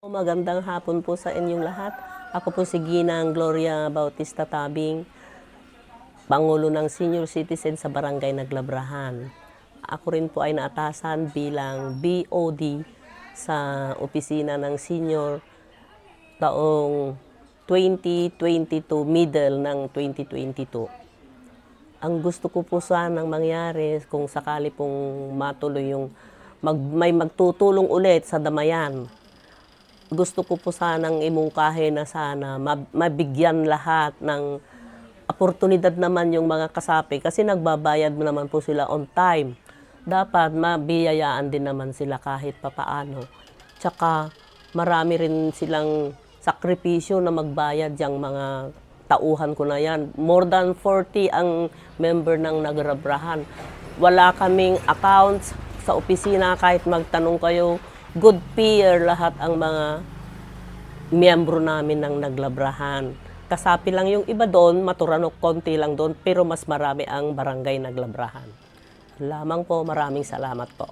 Magandang hapon po sa inyong lahat. Ako po si Ginang Gloria Bautista Tabing, Pangulo ng Senior Citizen sa Barangay Naglabrahan. Ako rin po ay naatasan bilang BOD sa opisina ng senior taong 2022, middle ng 2022. Ang gusto ko po sanang mangyari kung sakali pong matuloy yung mag, may magtutulong ulit sa damayan. Gusto ko po sanang imungkahi na sana mab- mabigyan lahat ng oportunidad naman yung mga kasapi kasi nagbabayad naman po sila on time. Dapat mabiyayaan din naman sila kahit papaano. Tsaka marami rin silang sakripisyo na magbayad yung mga tauhan ko na yan. More than 40 ang member ng nagrabrahan. Wala kaming accounts sa opisina kahit magtanong kayo. Good peer lahat ang mga miyembro namin ng naglabrahan. Kasapi lang yung iba doon, maturanok konti lang doon, pero mas marami ang barangay naglabrahan. Lamang po, maraming salamat po.